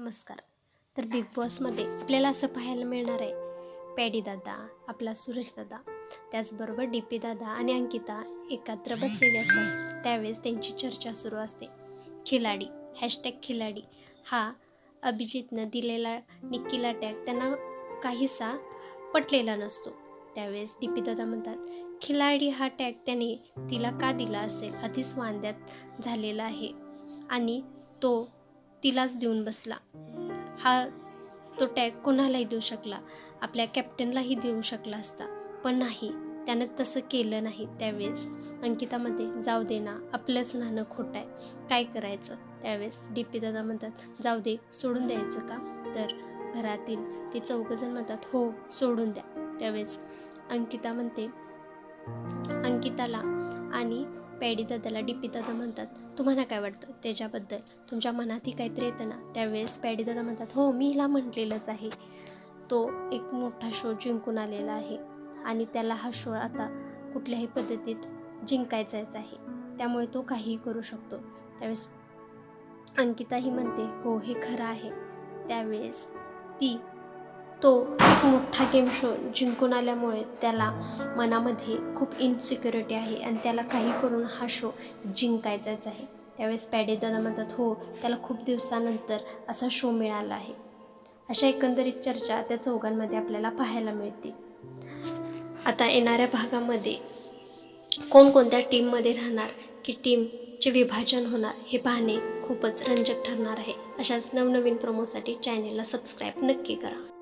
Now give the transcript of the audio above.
नमस्कार. तर बिग बॉसमध्ये आपल्याला असं पाहायला मिळणार आहे पॅडी दादा आपला सुरेश दादा त्याचबरोबर डी पी दादा आणि अंकिता एकत्र बसलेले असतात. त्यावेळेस त्यांची चर्चा सुरू असते. खिलाडी हॅशटॅग खिलाडी. हा अभिजितनं दिलेला निक्कीला टॅग त्यांना काहीसा पटलेला नसतो. त्यावेळेस डी पी दादा म्हणतात खिलाडी हा टॅग त्याने तिला का दिला असेल? आधीच वांद्यात झालेला आहे. आणि तो तिलाच देऊन बसला. हा तो टॅग कोणालाही देऊ शकला. आपल्या कॅप्टनलाही देऊ शकला असता. पण नाही त्यानं तसं केलं नाही त्यावेळेस. अंकितामध्ये जाऊ दे ना आपलंच नाणं खोटं आहे. काय करायचं? त्यावेळेस डी पी दादा म्हणतात जाऊ दे सोडून द्यायचं का? तर घरातील ते चौघजण म्हणतात हो सोडून द्या. त्यावेळेस अंकिता म्हणते अंकिताला आणि पॅडी दादाला डी पी दादा म्हणतात. तुम्हाला काय वाटतं त्याच्याबद्दल? तुमच्या मनातही काहीतरी येतं ना? त्यावेळेस पॅडी दादा म्हणतात हो मी हिला म्हटलेलंच आहे. तो एक मोठा शो जिंकून आलेला आहे. आणि त्याला हा शो आता कुठल्याही पद्धतीत जिंकायचाच आहे. त्यामुळे तो काहीही करू शकतो. त्यावेळेस अंकिताही म्हणते हो हे खरं आहे. त्यावेळेस ती तो एक मोठा गेम शो जिंकून आल्यामुळे त्याला मनामध्ये खूप इन्सिक्युरिटी आहे आणि त्याला काही करून हा शो जिंकायचाच आहे. त्यावेळेस पॅडे दादा म्हणतात हो त्याला खूप दिवसानंतर असा शो मिळाला आहे. अशा एकंदरीत चर्चा त्या चौघांमध्ये आपल्याला पाहायला मिळतील आता येणाऱ्या भागामध्ये कोणकोणत्या टीममध्ये राहणार की टीमचे विभाजन होणार हे पाहणे खूपच रंजक ठरणार आहे. अशाच नवनवीन प्रोमोसाठी चॅनेलला सबस्क्राईब नक्की करा.